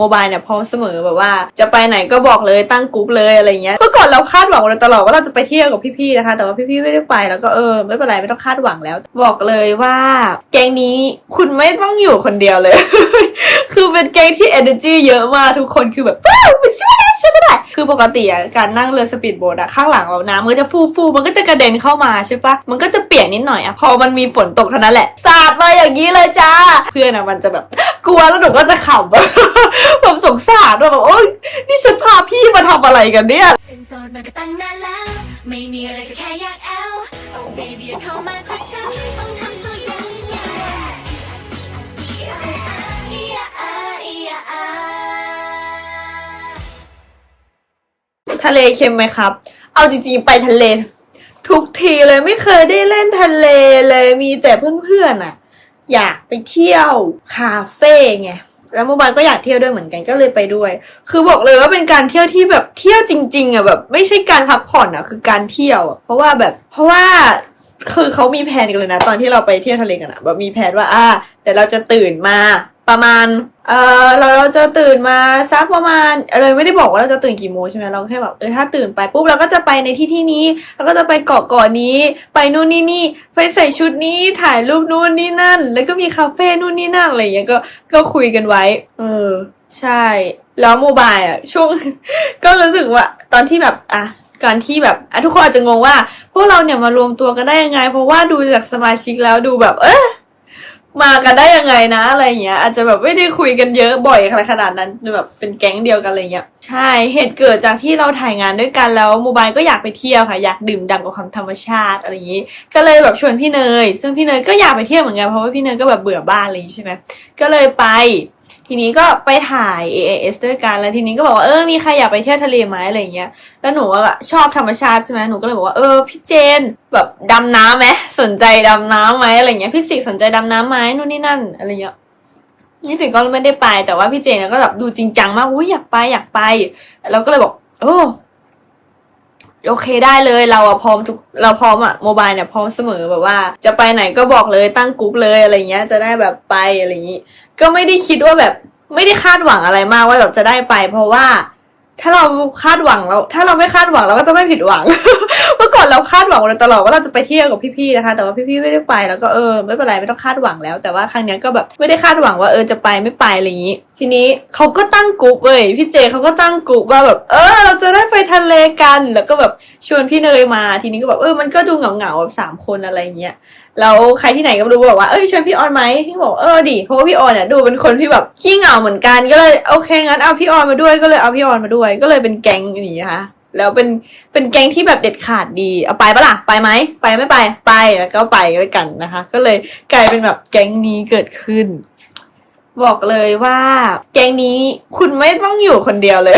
โมบายเนี่ยพร้อมเสมอแบบว่า จะไปไหนก็บอกเลยตั้งกรุ๊ปเลยอะไรเงี้ยเมื่อก่อนเราคาดหวังมาตลอดว่าเราจะไปเที่ยวกับพี่ๆนะคะ แต่ว่าพี่ๆไม่ได้ไปแล้วก็เออไม่เป็นไรไม่ต้องคาดหวังแล้ว บอกเลยว่า แก๊งนี้คุณไม่ต้องอยู่คนเดียวเลย คือเป็นแก๊งที่ energy เยอะมากทุกคนคือแบบว้าวช่วยได้ช่วยไม่ได้ คือปกติอะการนั่งเรือสปีดโบ๊ทอะข้างหลังเราน้ำมันก็จะฟูฟูมันก็จะกระเด็นเข้ามาใช่ปะมันก็จะเปียกนิดหน่อยอะพอมันมีฝนตกเท่านั้นแหละสาดมาอย่างนี้เลยจ้า เพื่อนอะมันจะแบบกลัวแล้วหนูก็จะขำแบบสงสารว่าแบบโอ๊ยนี่ฉันพาพี่มาทำอะไรกันเนี่ยเป็นโสดมาก็ตั้งนานแล้วไม่มีอะไรก็แค่อยากแอล baby เข้ามาทักฉันต้องทำ ทะเลเค็มไหมครับ เอาจริงๆไปทะเล ทุกทีเลยไม่เคยได้เล่นทะเลเลยมีแต่เพื่อนๆอะอยากไปเที่ยวคาเฟ่ไงแล้วโมบายก็อยากเที่ยวด้วยเหมือนกันก็เลยไปด้วย คือบอกเลยว่าเป็นการเที่ยวที่แบบเที่ยวจริง ๆอะแบบไม่ใช่การพักผ่อนอะคือการเที่ยว เพราะว่าแบบเพราะว่าคือเขามีแผนกันเลยนะ ตอนที่เราไปเที่ยวทะเลกันอะแบบมีแผนว่าอ่าเดี๋ยวเราจะตื่นมา ประมาณ เออเราเราจะตื่นมาสักประมาณอะไรไม่ได้บอกว่าเราจะตื่นกี่โมงใช่ไหมเราแค่แบบเออถ้าตื่นไปปุ๊บเราก็จะไปในที่ที่นี้เราก็จะไปเกาะเกาะนี้ ไปนู่นนี่นี่ไปใส่ชุดนี้ถ่ายรูปนู่นนี่นั่น แล้วก็มีคาเฟ่นู่นนี่นั่นอะไรอย่างเงี้ยก็ก็คุยกันไว้ เออ ใช่ แล้วโมบายอะ ช่วง ก็รู้สึกว่าตอนที่แบบอะการที่แบบอะทุกคนอาจจะงงว่า พวกเราเนี่ยมารวมตัวกันได้ยังไง เพราะว่าดูจากสมาชิกแล้วดูแบบ เออ มากันได้ยังไงนะอะไรเงี้ย อาจจะแบบไม่ได้คุยกันเยอะบ่อยขนาดนั้นแบบเป็นแก๊งเดียวกันอะไรเงี้ยใช่เหตุเกิดจากที่เราถ่ายงานด้วยกันแล้วโมบายก็อยากไปเที่ยวค่ะ อยากดื่มด่ำกับความธรรมชาติอะไรอย่างนี้ ก็เลยแบบชวนพี่เนย ซึ่งพี่เนยก็อยากไปเที่ยวเหมือนกันเพราะว่าพี่เนยก็แบบเบื่อบ้านอะไรอย่างงี้ใช่ไหมก็เลยไป ทีนี้ก็ไปถ่าย AAS ด้วยกันแล้วทีนี้ก็บอกว่าเออมีใครอยากไปเที่ยวทะเลไหมอะไรเงี้ยแล้วหนูอะชอบธรรมชาติใช่ไหมหนูก็เลยบอกว่าเออพี่เจนแบบดำน้ำไหมสนใจดำน้ำไหมอะไรเงี้ยพี่สิกสนใจดำน้ำไหมนู่นนี่นั่นอะไรเงี้ยนี่สิกก็ไม่ได้ไปแต่ว่าพี่เจนก็แบบดูจริงจังมากอุ้ยอยากไปอยากไปเราก็เลยบอกโอ้โอเคได้เลยเราอะพร้อมทุกเราพร้อมอะโมบายเนี่ยพร้อมเสมอแบบว่า จะไปไหนก็บอกเลยตั้งกรุ๊ปเลยอะไรเงี้ยจะได้แบบไปอะไรอย่างงี้ ก็ไม่ได้คิดว่าแบบ ไม่ได้คาดหวังอะไรมากว่าแบบจะได้ไป เพราะว่าถ้าเราคาดหวังเราถ้าเราไม่คาดหวังเราก็จะไม่ผิดหวัง เมื่อก่อนเราคาดหวังมาตลอดว่าเราจะไปเที่ยวกับพี่ๆนะคะ แต่ว่าพี่ๆไม่ได้ไปแล้วก็เออไม่เป็นไรไม่ต้องคาดหวังแล้ว แต่ว่าครั้งนี้ก็แบบไม่ได้คาดหวังว่าเออจะไปไม่ไปอะไรอย่างนี้ ทีนี้เขาก็ตั้งกลุ่มเว้ยพี่เจเขาก็ตั้งกลุ่มว่าแบบเออ เราจะได้ไปทะเลกันแล้วก็แบบชวนพี่เนยมา ทีนี้ก็แบบเออมันก็ดูเหงาๆแบบสามคนอะไรอย่างเงี้ยแล้วใครที่ไหนก็รู้บอกว่าเอ้ยชวนพี่ออนไหมพี่บอกเออดิเพราะว่าพี่ออนเนี่ยดูเป็นคนที่แบบขี้เหงาเหมือนกันก็เลยโอเคงั้นเอาพี่ออนมาด้วยก็เลยเอาพี่ออนมาด้วย ก็เลยเป็นแก๊งนี้ค่ะแล้วเป็นเป็นแก๊งที่แบบเด็ดขาดดีเอาไปปะล่ะไปไหมไปไม่ไปไปแล้วก็ไปด้วยกันนะคะ ก็เลยกลายเป็นแบบแก๊งนี้เกิดขึ้น บอกเลยว่าแก๊งนี้คุณไม่ต้องอยู่คนเดียวเลย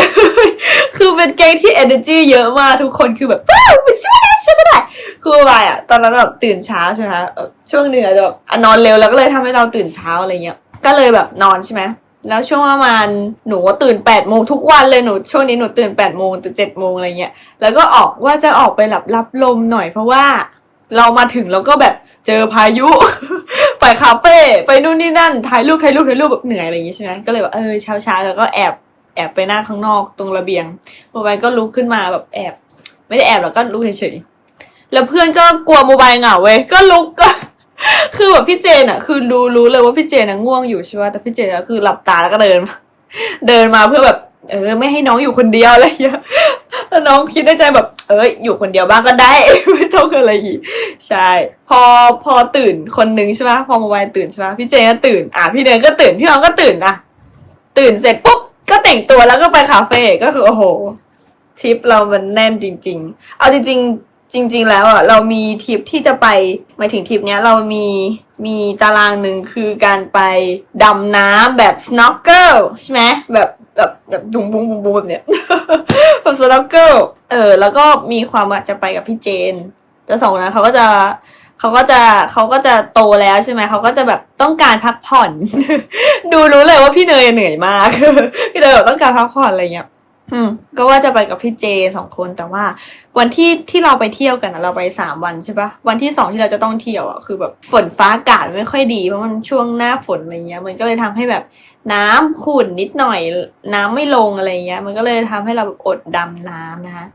คือเป็นแก๊งที่ energy เยอะมากทุกคนคือแบบว้าวช่วยได้ช่วยไม่ได้คือวายอะตอนนั้นแบบตื่นเช้าใช่ไหมช่วงเหนึ่งอจะแบบนอนเร็วแล้วก็เลยทำให้เราตื่นเช้าอะไรเงี้ย ก็เลยแบบนอนใช่ไหมแล้วช่วงประมาณหนูก็ตื่นแปดโมงทุกวันเลยหนูช่วงนี้หนูตื่นแปดโมงตื่นเจ็ดโมงอะไรเงี้ยแล้วก็ออกว่าจะออกไปหลับรับลมหน่อยเพราะว่า เรามาถึงแล้วก็แบบเจอพายุ ไปคาเฟ่ไปนู่นนี่นั่นถ่ายรูปถ่ายรูปถ่ายรูปแบบเหนื่อยอะไรอย่างงี้ใช่ไหมก็เลยแบบเออเช้าเช้าๆแล้วก็แอบแอบไปหน้าข้างนอกตรงระเบียงโมบายก็ลุกขึ้นมาแบบแอบ ไม่ได้แอบหรอกก็ลุกเฉยๆแล้วเพื่อนก็กลัวโมบายเหงาเว้ยก็ลุกก็คือแบบพี่เจนอะคือรู้รู้เลยว่าพี่เจนอะง่วงอยู่ใช่ไหมแต่พี่เจนอะคือหลับตาแล้วก็เดิน เดินมาเพื่อแบบ เออ ไม่ให้น้องอยู่คนเดียวอะไรอย่างเงี้ย แล้วน้องคิดในใจแบบ เอ้ยอยู่คนเดียวบ้างก็ได้ ไม่ต้องอะไรอีกใช่ พอพอตื่นคนหนึ่งใช่ไหมพอโมบายตื่นใช่ไหมพี่เจนก็ตื่นอะพี่เนก็ตื่นพี่น้องก็ตื่นนะตื่นเสร็จปุ๊บก็แต่งตัวแล้วก็ไปคาเฟ่ก็คือโอ้โหทริปเรามันแน่นจริง ๆ เอาจริง ๆ จริง ๆ แล้วอะเรามีทริปที่จะไปหมายถึงทริปเนี้ยเรามีมีตารางหนึ่งคือการไปดำน้ำแบบ snorkel ใช่ไหมแบบ แบบแบบดุงบุงบุงบุงแบบเนี้ยแบบสโลเกิลเออ แล้วก็มีความว่าจะไปกับพี่เจนแต่สองนะเขาก็จะเขาก็จะเขาก็จะโตแล้วใช่ไหมเขาก็จะแบบต้องการพักผ่อน ดูรู้เลยว่าพี่เนยเหนื่อยมากพี่เนยแบบต้องการพักผ่อนอะไรเงี้ย อืมก็ว่าจะไปกับพี่เจสองคนแต่ว่า วันที่ที่เราไปเที่ยวกันอะเราไปสามวันใช่ปะวันที่สองที่เราจะต้องเที่ยวอะคือแบบฝนฟ้าอากาศไม่ค่อยดีเพราะมันช่วงหน้าฝนอะไรเงี้ย มันก็เลยทำให้แบบน้ำขุ่นนิดหน่อย น้ำไม่ลงอะไรเงี้ย มันก็เลยทำให้เราแบบอดดำน้ำนะคะ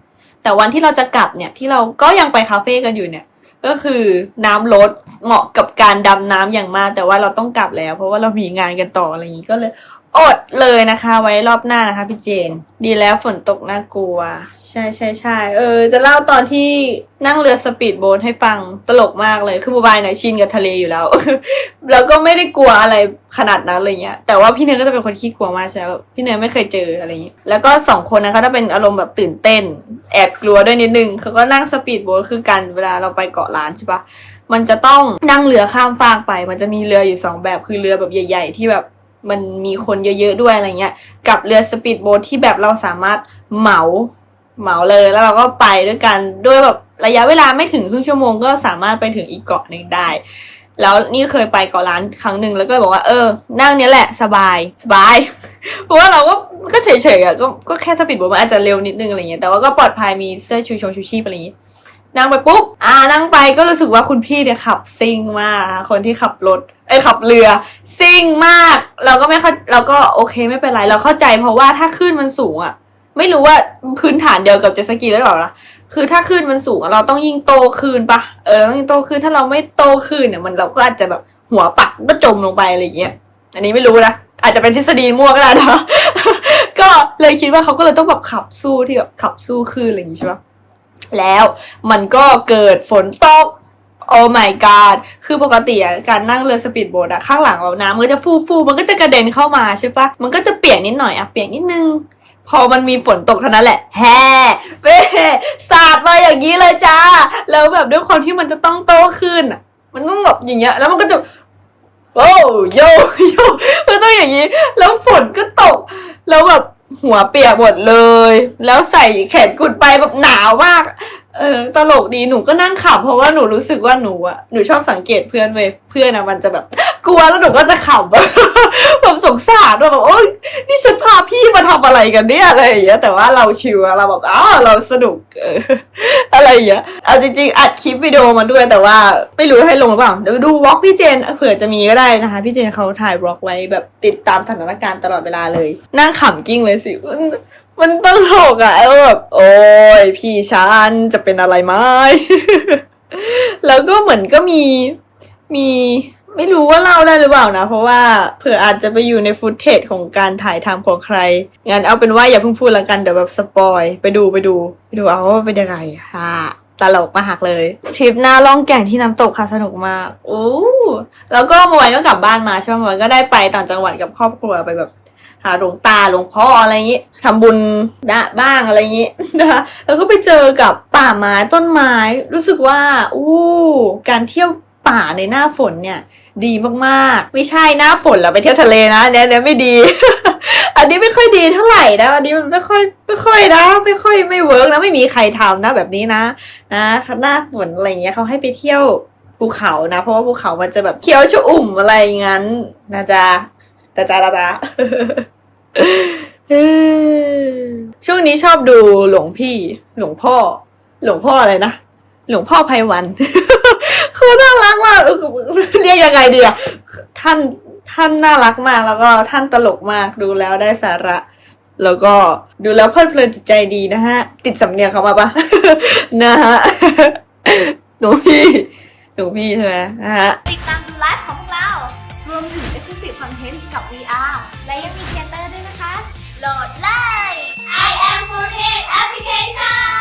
แต่วันที่เราจะกลับเนี่ยที่เราก็ยังไปคาเฟ่กันอยู่เนี่ย ก็คือน้ำลดเหมาะกับการดำน้ำอย่างมากแต่ว่าเราต้องกลับแล้ว เพราะว่าเรามีงานกันต่ออะไรอย่างนี้ก็เลย อดเลยนะคะ ไว้รอบหน้านะคะพี่เจน ดีแล้วฝนตกน่ากลัว ใช่ใช่ใช่เออ จะเล่าตอนที่นั่งเรือสปีดโบ๊ทให้ฟังตลกมากเลย คือบูบายเนี่ยชินกับทะเลอยู่แล้ว แล้วก็ไม่ได้กลัวอะไรขนาดนั้นอะไรเงี้ย แต่ว่าพี่เนยก็จะเป็นคนขี้กลัวมากใช่ไหมพี่เนยไม่เคยเจออะไรเงี้ย แล้วก็สองคนนะคะถ้าเป็นอารมณ์แบบตื่นเต้น แอบกลัวด้วยนิดนึงเขาก็นั่งสปีดโบ๊ทคือกันเวลาเราไปเกาะล้านใช่ปะมันจะต้องนั่งเรือข้ามฟากไป มันจะมีเรืออยู่สองแบบ คือเรือแบบใหญ่ ๆ ที่แบบ มันมีคนเยอะๆด้วยอะไรเงี้ย กับเรือสปีดโบ๊ทที่แบบเราสามารถเหมาเหมาเลยแล้วเราก็ไปด้วยกันด้วยแบบระยะเวลาไม่ถึงครึ่งชั่วโมงก็สามารถไปถึงอีกเกาะหนึ่งได้ แล้วนี่เคยไปเกาะล้านครั้งหนึ่งแล้วก็เลยบอกว่าเออนั่งเนี้ยแหละสบายสบาย เพราะว่าเราก็ก็เฉยๆอะก็ก็แค่สปีดโบ๊ทมันอาจจะเร็วนิดนึงอะไรเงี้ยแต่ว่าก็ปลอดภัยมีเสื้อชูชงชูชีพอะไรอย่างงี้ นั่งไปปุ๊บอ่านั่งไปก็รู้สึกว่าคุณพี่เนี่ยขับซิ่งมากคนที่ขับรถเอ้ยขับเรือซิ่งมาก เราก็ไม่เข้าเราก็โอเคไม่เป็นไรเราเข้าใจเพราะว่าถ้าขึ้นมันสูงอะไม่รู้ว่าพื้นฐานเดียวกับเจสกีหรือเปล่านะคือถ้าขึ้นมันสูงเราต้องยิ่งโตขึ้นปะเออต้องยิ่งโตขึ้นถ้าเราไม่โตขึ้นเนี่ยมันเราก็อาจจะแบบหัวปักก็จมลงไปอะไรอย่างเงี้ยอันนี้ไม่รู้นะอาจจะเป็นทฤษฎีมั่วก็ได้นะก็เลยคิดว่าเขาก็เลยต้องแบบขับสู้ที่แบบขับสู้ขึ้นอะไรอย่างงี้ใช่ปะ แล้วมันก็เกิดฝนตกโอ้ my god คือปกติอะการนั่งเรือสปีดโบ๊ทอะข้างหลังเราน้ำมันก็จะฟูฟูมันก็จะกระเด็นเข้ามาใช่ปะมันก็จะเปียกนิดหน่อยอะเปียกนิดนึง พอมันมีฝนตกเท่านั้นแหละ แฮ่เว้สาดมาอย่างนี้เลยจ้า แล้วแบบด้วยความที่มันจะต้องโตขึ้น มันต้องแบบอย่างเงี้ย แล้วมันก็จะโอ้โยโยมันต้องอย่างนี้ แล้วฝนก็ตก แล้วแบบ หัวเปียกหมดเลย แล้วใส่แขนกุดไปแบบหนาวมาก เออตลกดีหนูก็นั่งขับเพราะว่าหนูรู้สึกว่าหนูอะหนูชอบสังเกตเพื่อนเว้ยเพื่อนอะมันจะแบบ กลัวแล้วหนูก็จะขับแบบสงสารแบบโอ๊ยนี่ฉันพาพี่มาทำอะไรกันเนี่ยอะไรอย่างเงี้ยแต่ว่าเราชิลเราแบบอ้าวเราสนุกเอออะไรอย่างเงี้ยเอาจริงๆอัดคลิปวิดีโอมาด้วยแต่ว่าไม่รู้ให้ลงหรือเปล่าเดี๋ยวดูวอล์กพี่เจนเผื่อจะมีก็ได้นะคะ พี่เจนเขาถ่ายวอล์กไว้แบบติดตามสถานการณ์ตลอดเวลาเลย นั่งขำกิ้งเลยสิมันมันตลกอะแบบโอ้ยพี่ชันจะเป็นอะไรไหมแล้วก็เหมือนก็มีมี ไม่รู้ว่าเล่าได้หรือเปล่านะ เพราะว่าเผื่ออาจจะไปอยู่ในฟุตเทจของการถ่ายทำของใคร งั้นเอาเป็นว่าอย่าเพิ่งพูดละกันเดี๋ยวแบบสปอย ไปดูไปดู ไปดูเอาว่าเป็นยังไงค่ะตลกมากเลยทริปหน้าล่องแก่งที่น้ำตกค่ะสนุกมากโอ้แล้วก็เมื่อวานก็กลับบ้านมาใช่ไหมมวานก็ได้ไปต่างจังหวัดกับครอบครัวไปแบบหาหลวงตาหลวงพ่ออะไรอย่างงี้ทำบุญนะบ้างอะไรอย่างงี้นะคะแล้วก็ไปเจอกับป่าไม้ต้นไม้ รู้สึกว่า อู้ การเที่ยวป่าในหน้าฝนเนี่ย ดีมากๆ ไม่ใช่หน้าฝนแล้วไปเที่ยวทะเลนะเนี่ยเนี่ยไม่ดี อันนี้ไม่ค่อยดีเท่าไหร่นะอันนี้มันไม่ค่อยไม่ค่อยนะไม่ค่อยไม่เวิร์กนะไม่มีใครทำนะแบบนี้นะ นะหน้าฝนอะไรเงี้ยเขาให้ไปเที่ยวภูเขานะ เพราะว่าภูเขามันจะแบบเขียวชอุ่มอะไรงั้นนะจ๊ะนะจ๊ะนะจ๊ะช่วงนี้ชอบดูหลวงพี่ หลวงพ่อ หลวงพ่ออะไรนะ หลวงพ่อไพวัน คือน่ารักมากเรียกยังไงดีอะท่านท่านน่ารักมากแล้วก็ท่านตลกมากดูแล้วได้สาระ แล้วก็ดูแล้วเพลินเพลินจิตใจดีนะฮะ ติดสำเนียงเขามาปะนะฮะหนูพี่หนูพี่ใช่ไหมนะฮะติดตามดูไลฟ์ของพวกเรา รวมถึงเอ็กซ์คลูซีฟคอนเทนต์กับ VR และยังมีเทเตอร์ด้วยนะคะ โหลดเลย I am Food Application